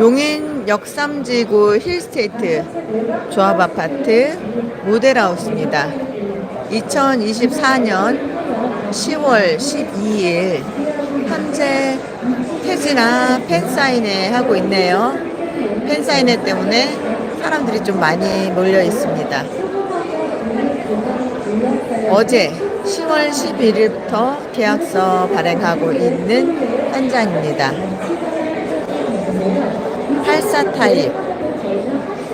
용인 역삼지구 힐스테이트 조합 아파트 모델하우스입니다. 2024년 10월 12일 현재 태진아 팬사인회 하고 있네요. 팬사인회 때문에 사람들이 좀 많이 몰려 있습니다. 어제 10월 11일부터 계약서 발행하고 있는 현장입니다. 84 타입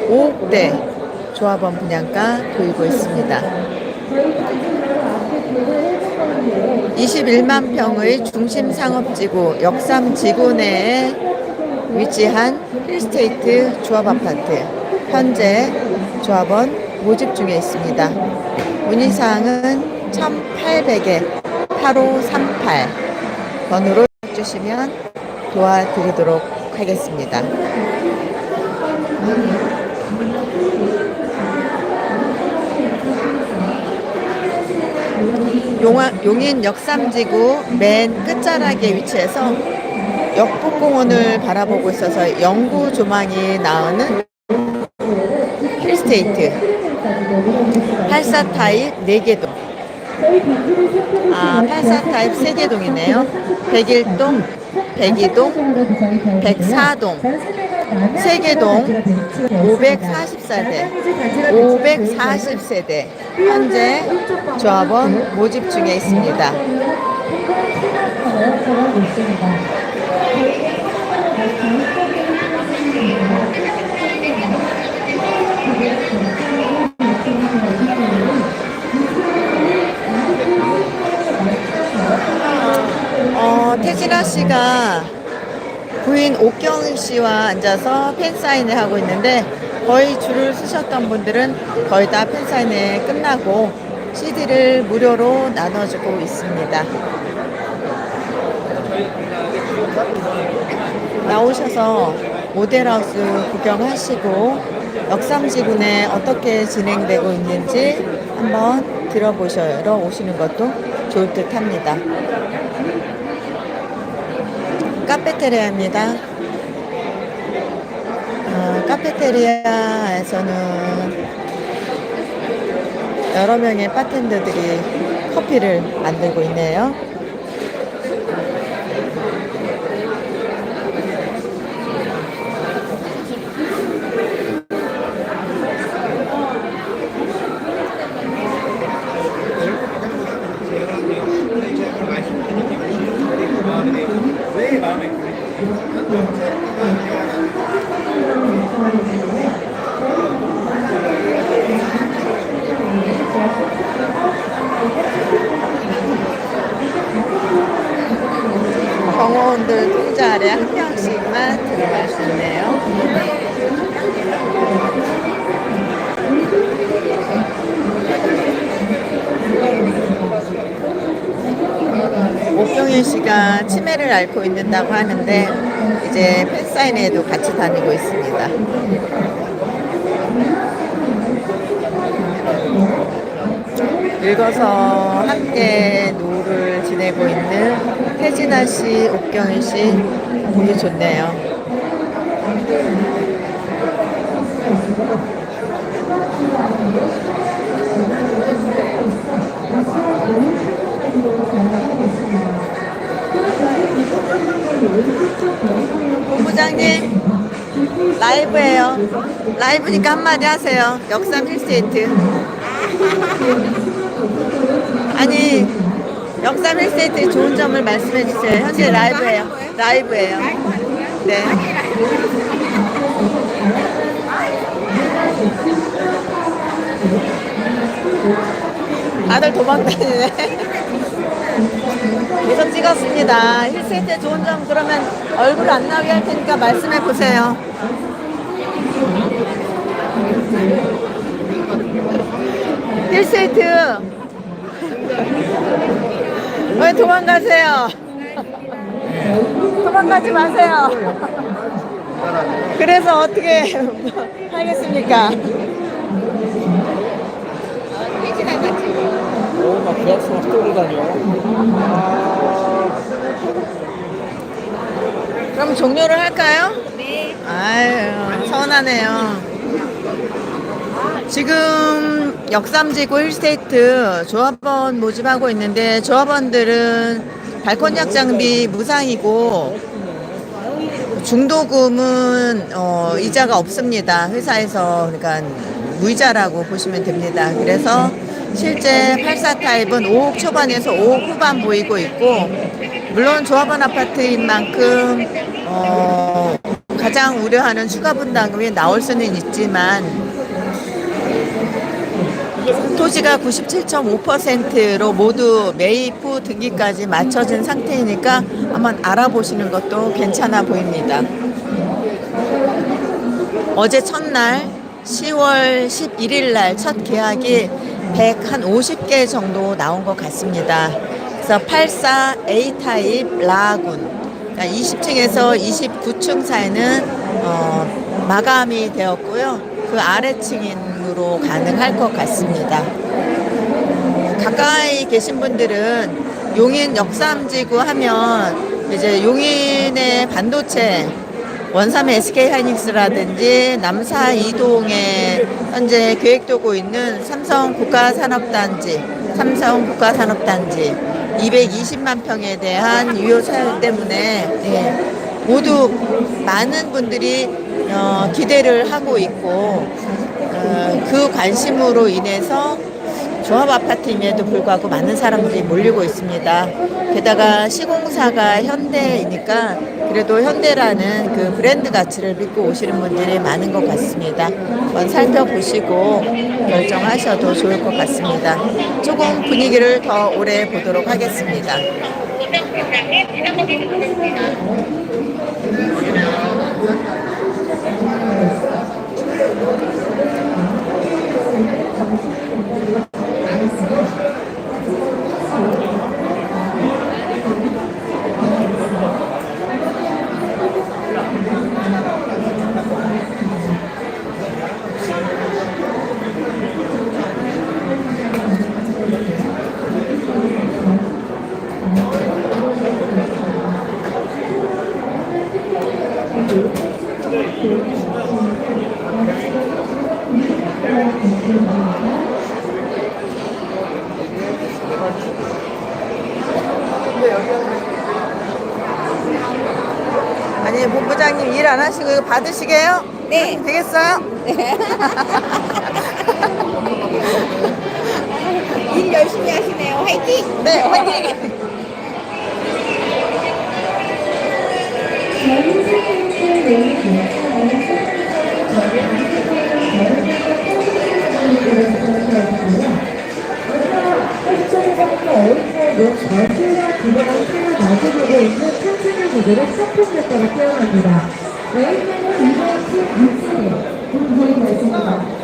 5억대 조합원 분양가 보이고 있습니다. 21만 평의 중심 상업지구 역삼 지구 내에 위치한 힐스테이트 조합 아파트 현재 조합원 모집 중에 있습니다. 문의사항은 1800에 8538 번호로 주시면 도와드리도록 하겠습니다. 용인 역삼지구 맨 끝자락에 위치해서 역북공원을 바라보고 있어서 영구 조망이 나오는 힐스테이트 84 타입 4개동 아, 84 타입 3개동이네요. 101동, 102동, 104동, 세계동 544대, 540세대 현재 조합원 모집 중에 있습니다. 태진아 씨가 부인 옥경 씨와 앉아서 팬사인회 하고 있는데 거의 줄을 서셨던 분들은 거의 다 팬사인회 끝나고 CD를 무료로 나눠주고 있습니다. 나오셔서 모델하우스 구경하시고 역삼지구 내 어떻게 진행되고 있는지 한번 들어보셔러 오시는 것도 좋을 듯 합니다. 카페테리아입니다. 어, 카페테리아에서는 여러 명의 바텐더들이 커피를 만들고 있네요. 경호원들 통제 아래 한 명씩만 들어갈 수 있네요. 옥경일 씨가 치매를 앓고 있는다고 하는데 이제 팬사인회에도 같이 다니고 있습니다. 읽어서 함께 노를 지내고 있는 혜진아 씨, 옥경일 씨 보기 좋네요. 본부장님 라이브예요. 라이브니까 한마디 하세요. 역삼 힐스테이트. 아니 역삼 힐스테이트의 좋은 점을 말씀해 주세요. 현재 라이브예요. 라이브예요. 네. 다들 도망다니네. 계속 찍었습니다. 힐스테이트의 좋은 점 그러면 얼굴 안 나오게 할 테니까 말씀해 보세요. 힐스테이트 왜 도망가세요? 도망가지 마세요. 그래서 어떻게 하겠습니까? 오, 막 계약서만 떠고 다녀. 그럼 종료를 할까요? 네. 아유, 서운하네요. 지금 역삼지구 힐스테이트 조합원 모집하고 있는데 조합원들은 발코니약 장비 무상이고 중도금은 어, 이자가 없습니다. 회사에서 그러니까 무이자라고 보시면 됩니다. 그래서 실제 84 타입은 5억 초반에서 5억 후반 보이고 있고 물론 조합원 아파트인 만큼 어, 가장 우려하는 추가 분담금이 나올 수는 있지만 토지가 97.5%로 모두 매입 후 등기까지 맞춰진 상태이니까 한번 알아보시는 것도 괜찮아 보입니다. 어제 첫날 10월 11일 날 첫 계약이 150개 정도 나온 것 같습니다. 그래서 84 A 타입 라군 그러니까 20층에서 29층 사이는 어, 마감이 되었고요. 그 아래층 으로 가능할 것 같습니다. 가까이 계신 분들은 용인 역삼지구 하면 이제 용인의 반도체 원삼의 SK 하이닉스라든지 남사 이동에 현재 계획되고 있는 삼성 국가산업단지, 삼성 국가산업단지 220만 평에 대한 유효 사용 때문에 예, 모두 많은 분들이 어, 기대를 하고 있고 어, 그 관심으로 인해서 조합 아파트임에도 불구하고 많은 사람들이 몰리고 있습니다. 게다가 시공사가 현대이니까 그래도 현대라는 그 브랜드 가치를 믿고 오시는 분들이 많은 것 같습니다. 한번 살펴보시고 결정하셔도 좋을 것 같습니다. 조금 분위기를 더 오래 보도록 하겠습니다. 아니 본부장님 일 안 하시고 이거 받으시게요? 네. 되겠어요? 일 열심히 하시네요. 화이팅! 네, 화이팅! 전체가 기본한 차가 마주보고 있는 평균의 무게를 상품 효과로 표현합니다. 웨이트는 226cm, 분포이 되었습니다.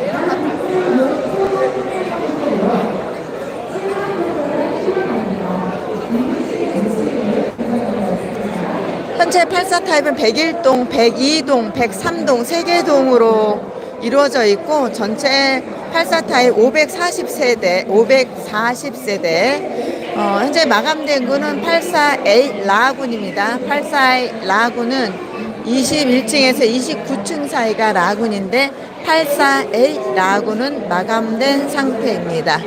현재 84 타입은 101동, 102동, 103동, 3개 동으로 이루어져 있고 전체 84 타입 540세대, 540세대. 어, 현재 마감된 구는 84A 라군입니다. 84A 라군은 21층에서 29층 사이가 라군인데 84A 라군은 마감된 상태입니다.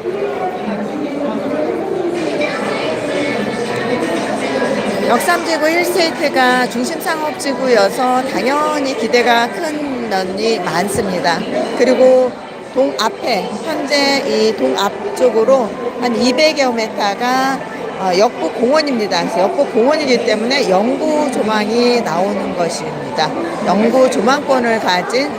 역삼지구 1스테이트가 중심 상업지구여서 당연히 기대가 큰 면이 많습니다. 그리고 동 앞에 현재 이 동 앞쪽으로 한 200여 메타가 어, 역부 공원입니다. 역부 공원이기 때문에 영구 조망이 나오는 것입니다. 영구 조망권을 가진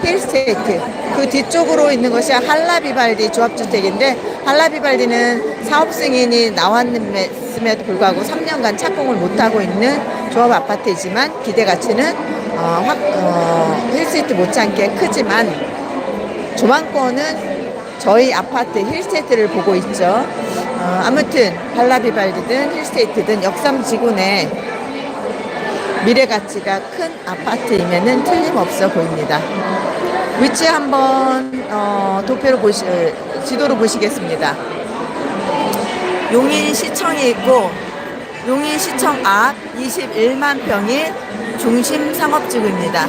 힐스테이트 그 뒤쪽으로 있는 것이 한라비발디 조합주택인데 한라비발디는 사업 승인이 나왔음에도 불구하고 3년간 착공을 못하고 있는 조합 아파트이지만 기대 가치는 어, 확, 어, 힐스테이트 못지않게 크지만 조망권은 저희 아파트 힐스테이트를 보고 있죠. 어, 아무튼 한라비발디든 힐스테이트든 역삼 지구 내 미래 가치가 큰 아파트임에는 틀림없어 보입니다. 위치 한번 어, 도표로 보시 지도로 보시겠습니다. 용인 시청이 있고 용인 시청 앞 21만 평이 중심 상업지구입니다.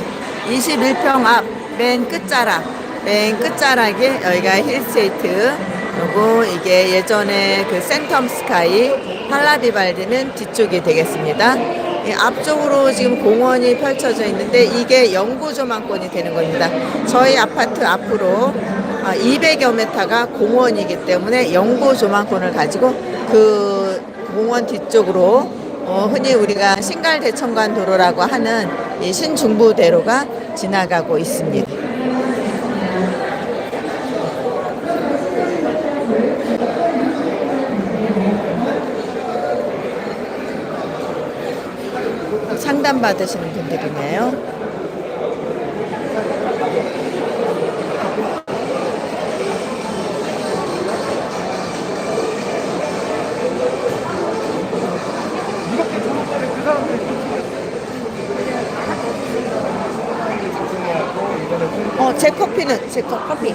21평 앞 맨 끝자락, 맨 끝자락에 여기가 힐스테이트, 그리고 이게 예전에 그 센텀 스카이, 팔라디발디는 뒤쪽이 되겠습니다. 이 앞쪽으로 지금 공원이 펼쳐져 있는데 이게 연구조망권이 되는 겁니다. 저희 아파트 앞으로 200여 메타가 공원이기 때문에 연구조망권을 가지고 그 공원 뒤쪽으로 어, 흔히 우리가 신갈대청관 도로라고 하는 이 신중부대로가 지나가고 있습니다. 상담 받으시는 분들이네요. 어, 제 커피는 제 컵, 커피.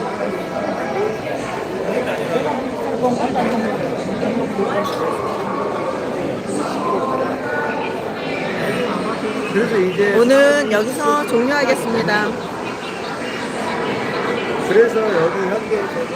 오늘 여기서 종료하겠습니다. 그래서 여기 현대에서도